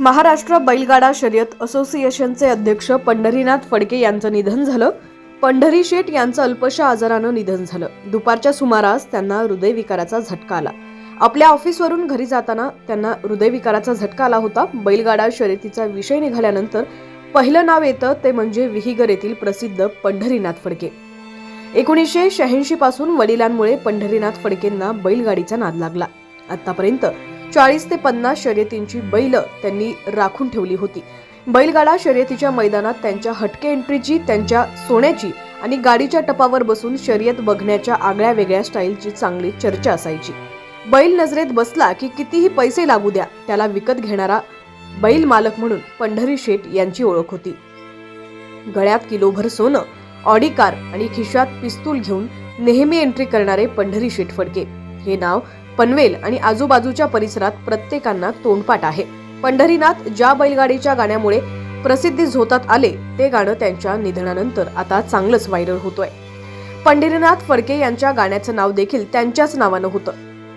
महाराष्ट्र बैलगाडा शर्यत असोसिएशनचे अध्यक्ष पंढरीनाथ फडके यांचं निधन झालं. पंढरी शेठ यांचं अल्पशा आजारानं निधन झालं. दुपारच्या सुमारास त्यांना हृदयविकाराचा झटका आला. आपल्या ऑफिसवरून घरी जाताना त्यांना हृदयविकाराचा झटका आला होता. बैलगाडा शर्यतीचा विषय निघाल्यानंतर पहिलं नाव येतं ते म्हणजे विहिगर येथील प्रसिद्ध पंढरीनाथ फडके. एकोणीसशे शहाऐंशी पासून वडिलांमुळे पंढरीनाथ फडकेंना बैलगाडीचा नाद लागला. आतापर्यंत चाळीस ते पन्नास शर्यतींची बैल त्यांनी राखून ठेवली होती. बैलगाडा शर्यतीच्या मैदानात त्यांच्या हटके एंट्रीची त्यांच्या सोन्याची आणि गाडीच्या टपावर बसून शर्यत बघण्याच्या आगळ्या वेगळ्या स्टाईलची चांगली चर्चा असायची. बैल नजरेत बसला की कितीही पैसे लागू द्या त्याला विकत घेणारा बैल मालक म्हणून पंढरी शेठ यांची ओळख होती. गळ्यात किलोभर सोनं ऑडी कार आणि खिशात पिस्तूल घेऊन नेहमी एंट्री करणारे पंढरी शेठ फडके. हे नाव पनवेल आणि आजूबाजूच्या परिसरात प्रत्येकांना तोंडपाठ आहे. पंढरीनाथ ज्या बैलगाडीच्या गाण्यामुळे प्रसिद्धी झोतात आले ते गाणं त्यांच्या निधनानंतर आता चांगलंच व्हायरल होतोय. पंढरीनाथ फडके यांच्या गाण्याचं नाव देखील त्यांच्याच नावानं होतं.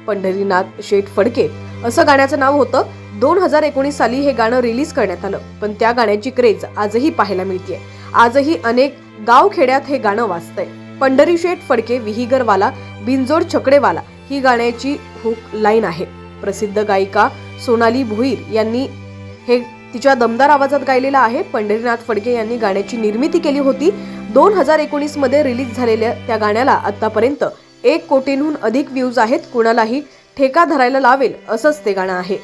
पंढरीनाथ शेठ फडके असं गाण्याचं नाव होतं. दोन हजार एकोणीस साली हे गाणं रिलीज करण्यात आलं पण त्या गाण्याची क्रेज आजही पाहायला मिळते आजही अनेक गावखेड्यात हे गाणं वाजतंय. पंढरी शेठ फडके विहिगरवाला बिंजोड छकडेवाला ही गाण्याची हुक लाईन आहे. प्रसिद्ध गायिका सोनाली भोईर यांनी हे तिच्या दमदार आवाजात गायलेलं आहे. पंढरीनाथ फडके यांनी गाण्याची निर्मिती केली होती. दोन हजार एकोणीसमध्ये रिलीज झालेल्या त्या गाण्याला आतापर्यंत एक कोटींहून अधिक व्ह्यूज आहेत. कुणालाही ठेका धरायला लावेल असंच ते गाणं आहे.